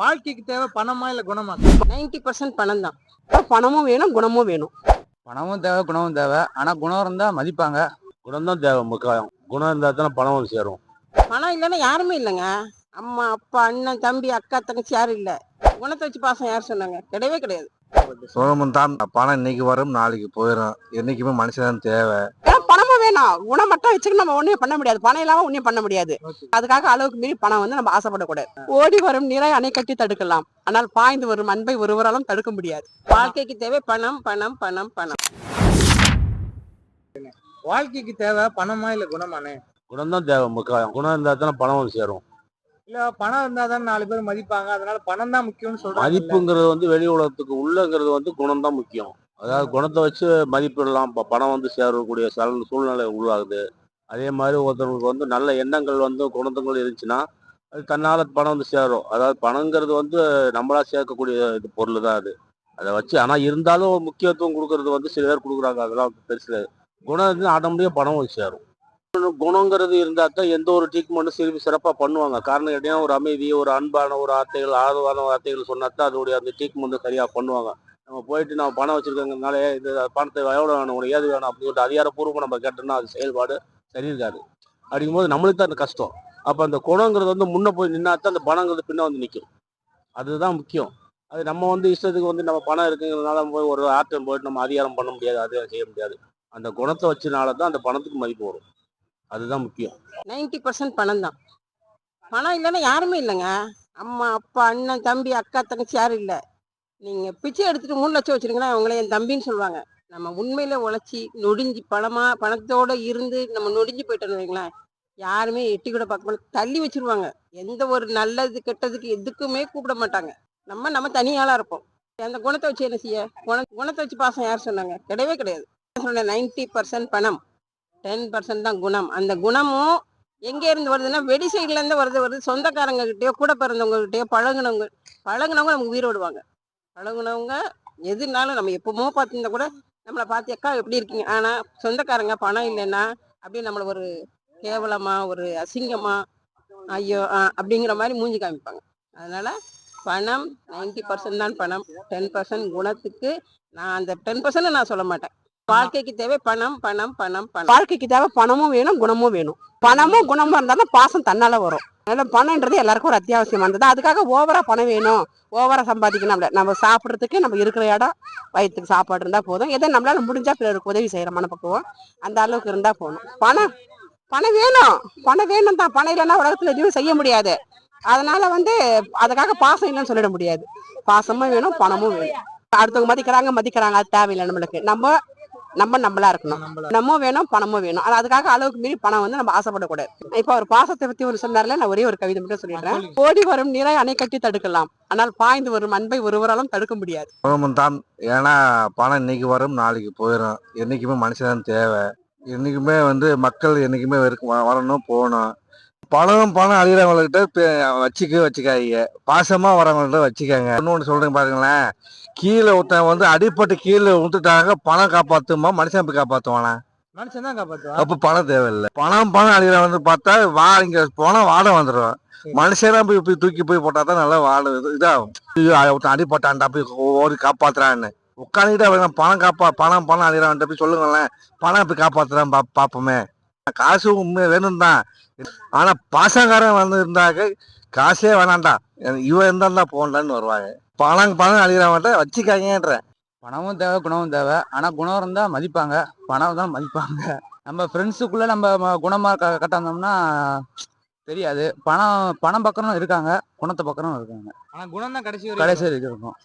வாழ்க்கைக்கு தேவை பணமா இல்ல குணமா? நைன்டி பர்சன்ட் பணம் தான் பணமும் வேணும் குணமும் வேணும். பணமும் தேவை குணமும் தேவை. ஆனா குணம் இருந்தா மதிப்பாங்க. குணம் தான் தேவை முக்கியம் குணம் இருந்தால் தானே பணம் வந்து சேரும். பணம் இல்லைன்னா யாருமே இல்லைங்க. அம்மா அப்பா அண்ணன் தம்பி அக்கா தங்கச்சி யாரும் இல்லை. குணத்தை வச்சு பாசம் யார் சொன்னாங்க? கிடையவே கிடையாது. சுகமும் தான். பணம் இன்னைக்கு வரும் நாளைக்கு போயிடும் என்னைக்குமே மனுஷன் தேவை. பணமும் வேணும் குணம் மட்டும் வச்சுக்க நம்ம ஒண்ணும் பண்ண முடியாது. பணம் இல்லாம ஒண்ணும் பண்ண முடியாது. அதுக்காக அளவுக்கு மீறி பணம் வந்து நம்ம ஆசைப்படக்கூடாது. ஓடி வரும் நீரை அணை கட்டி தடுக்கலாம். ஆனால் பாய்ந்து வரும் அன்பை ஒருவராலும் தடுக்க முடியாது. வாழ்க்கைக்கு தேவை பணம் பணம் பணம் பணம். வாழ்க்கைக்கு தேவை பணமா இல்ல குணமானே? குணம் தான் தேவை முக்கியம் குணம் இருந்தால் தானே பணம் வந்து சேரும். இல்ல பணம் இருந்தா தான் நாலு பேர் மதிப்பாங்க. அதனால பணம் தான் முக்கியம்னு சொல்றாங்க மதிப்புங்கிறது வந்து வெளி உலகத்துக்கு உள்ளங்கிறது வந்து குணம் தான் முக்கியம். அதாவது குணத்தை வச்சு மதிப்பிடலாம். இப்போ பணம் வந்து சேரக்கூடிய சல சூழ்நிலை உருவாகுது அதே மாதிரி ஒருத்தவங்களுக்கு வந்து நல்ல எண்ணங்கள் வந்து குணத்தங்கள் இருந்துச்சுன்னா அது தன்னால் பணம் வந்து சேரும். அதாவது பணங்கிறது வந்து நம்மளாக சேர்க்கக்கூடிய இது பொருள் தான் அது. அதை வச்சு ஆனால் இருந்தாலும் முக்கியத்துவம் கொடுக்கறது வந்து சில பேர் கொடுக்குறாங்க. அதெல்லாம் பெருசில் பெருசு குணம் இருந்து ஆட்டோமேட்டிக்காக பணம் வந்து சேரும். குணங்கிறது இருந்தால் தான் எந்த ஒரு ட்ரீட்மெண்ட்டும் சிறப்பு சிறப்பாக பண்ணுவாங்க. காரணம் கேட்டீங்கன்னா ஒரு அமைதி ஒரு அன்பான ஒரு வார்த்தைகள் ஆதரவான வார்த்தைகள் சொன்னா தான் அதோடைய அந்த ட்ரீட்மெண்ட்டு சரியாக பண்ணுவாங்க. நம்ம போயிட்டு நம்ம பணம் வச்சிருக்கங்கனாலே இந்த பணத்தை எவ்வளோ வேணும் உனக்கு ஏது வேணும் அப்படின்னு சொல்லிட்டு அதிகாரப்பூர்வமாக நம்ம கேட்டோம்னா அது செயல்பாடு சரி இருக்காது. அப்படிங்கும்போது நம்மளுக்கு தான் அந்த கஷ்டம். அப்போ அந்த குணங்கிறது வந்து முன்னே போய் நின்னா தான் அந்த பணங்கிறது பின்ன வந்து நிற்கும் அதுதான் முக்கியம். அது நம்ம வந்து இஷ்டத்துக்கு வந்து நம்ம பணம் இருக்குங்கிறதுனால போய் ஒரு ஆட்டம் போயிட்டு நம்ம அதிகாரம் பண்ண முடியாது அதிகாரம் செய்ய முடியாது. அந்த குணத்தை வச்சனால தான் அந்த பணத்துக்கு மதிப்பு வரும். அதுதான் முக்கியம். நைன்டி பர்சன்ட் பணம் தான். பணம் இல்லைன்னா யாருமே இல்லைங்க. அம்மா அப்பா அண்ணன் தம்பி அக்கா தங்கச்சி யாரும் இல்லை. நீங்கள் பிச்சை எடுத்துட்டு மூணு லட்சம் வச்சிருக்கீங்கன்னா அவங்கள என் தம்பின்னு சொல்லுவாங்க. நம்ம உண்மையில உழைச்சி நொடிஞ்சு பணமா பணத்தோட இருந்து நம்ம நொடிஞ்சு போயிட்டோம்னு வைங்களேன் யாருமே எட்டி கூட பார்க்க மாட்டாங்க. தள்ளி வச்சிருவாங்க. எந்த ஒரு நல்லது கெட்டதுக்கு எதுக்குமே கூப்பிட மாட்டாங்க. நம்ம நம்ம தனியாளா இருப்போம். அந்த குணத்தை வச்சு என்ன செய்ய? குண குணத்தை வச்சு பாசம் யார் சொன்னாங்க? கிடையவே கிடையாது. சொன்ன நைன்டி பர்சன்ட் பணம். டென் பர்சன்ட் தான் குணம். அந்த குணமும் எங்கே இருந்து வருதுன்னா வெடி சைடுல இருந்து வருது வருது. சொந்தக்காரங்க கிட்டயோ கூட பிறந்தவங்க கிட்டயோ பழகுனவங்க பழகுனவங்க நமக்கு உயிர் விடுவாங்க பழகுனவங்க எதுனாலும் நம்ம எப்பவுமோ பார்த்துருந்தா கூட நம்மளை பார்த்து அக்கா எப்படி இருக்கீங்க? ஆனால் சொந்தக்காரங்க பணம் இல்லைன்னா அப்படியே நம்மளை ஒரு கேவலமா ஒரு அசிங்கமா ஐயோ அப்படிங்கிற மாதிரி மூஞ்சி காமிப்பாங்க. அதனால பணம் நைன்டி பர்சன்ட் தான் பணம். டென் பர்சன்ட் குணத்துக்கு நான் அந்த டென் பர்சன்ட் நான் சொல்ல மாட்டேன். வாழ்க்கைக்கு தேவை பணம் பணம் பணம் பணம். வாழ்க்கைக்கு தேவை பணமும் வேணும் குணமும் வேணும். பணமும் குணமும் இருந்தாலும் பாசம் தன்னால வரும். அதனால பணம்ன்றது எல்லாருக்கும் ஒரு அத்தியாவசியமானது அதுக்காக ஓவராக பணம் வேணும். ஓவராக சம்பாதிக்கணும் அப்படி. நம்ம சாப்பிட்றதுக்கு நம்ம இருக்கிற இடம் வயிற்றுக்கு சாப்பாடு இருந்தால் போதும். எதை நம்மளால் முடிஞ்சால் பிறருக்கு உதவி செய்கிற மனப்பக்குவம் அந்த அளவுக்கு இருந்தால் போகணும் பணம் பணம் வேணும். பணம் வேணும் தான். பணம் இல்லைன்னா உலகத்தில் எதுவும் செய்ய முடியாது. அதனால வந்து அதுக்காக பாசம் இல்லைன்னு சொல்லிட முடியாது. பாசமும் வேணும் பணமும் வேணும். அடுத்தவங்க மதிக்கிறாங்க மதிக்கிறாங்க. அது தேவையில்லை நம்மளுக்கு. நம்ம நம்ம நம்மளா இருக்கணும். பணமும் வேணும் பணமும் வேணும். அதுக்காக அளவுக்கு மீறி பணம் வந்து நம்ம ஆசைப்படக்கூடாது. இப்ப ஒரு பாசத்தை பத்தி ஒரு சொன்னார்ல நான் ஒரே ஒரு கவிதை மட்டும் சொல்லிடுறேன். ஓடி வரும் நீரை அணை கட்டி தடுக்கலாம். ஆனால் பாய்ந்து வரும் அன்பை ஒருவராலும் தடுக்க முடியாது. தான். ஏன்னா பணம் இன்னைக்கு வரும் நாளைக்கு போயிடும் என்னைக்குமே மனுஷன் தேவை. என்னைக்குமே வந்து மக்கள் என்னைக்குமே வரணும் போகணும். பணம் பணம் அழிகிறவங்கள்ட்ட வச்சுக்க வச்சுக்காதீங்க. பாசமா வரவங்கள்ட்ட வச்சுக்கோங்க. இன்னொன்று சொல்றேன் பாருங்களேன். கீழே ஒருத்தன் வந்து அடிப்பட்டு கீழே விட்டுட்டாங்க பணம் காப்பாத்துமா மனுஷன் போய் காப்பாத்துவானா? மனுஷன் தான் காப்பாத்துவா அப்ப பணம் தேவையில்லை. பணம் பணம் அழிகிற வந்து பார்த்தா வா இங்க போனா வாட வந்துடும். மனுஷனா போய் போய் தூக்கி போய் போட்டா தான் நல்லா வாட இது- இதாகும். ஒருத்தன் அடிப்பட்டான்டா போய் ஓடி காப்பாத்துறான்னு. உட்காந்துக்கிட்டு பணம் காப்பா பணம் பணம் அழிகிறான் போய் சொல்லுங்களேன். பணம் போய் காப்பாத்துறான் பா பாப்போமே. காசு உண்மை வேணும் தான் ஆனா பாசக்காரன் வந்து இருந்தாக்க காசே வேணாம்டா. இவன் இருந்தா போண்டான்னு வருவாங்க. பணம் பணம் அழிகிறவன்ட்ட வச்சுக்காங்கன்றேன் பணமும் தேவை குணமும் தேவை. ஆனா குணம் இருந்தா மதிப்பாங்க. பணம் தான் மதிப்பாங்க. நம்ம ஃப்ரெண்ட்ஸுக்குள்ள நம்ம குணமா க கட்டாந்தோம்னா தெரியாது. பணம் பணம் பக்கமும் இருக்காங்க. குணத்தை பக்கமும் இருக்காங்க. ஆனா குணம் தான் கடைசி கடைசி வரைக்கும் இருக்கும்.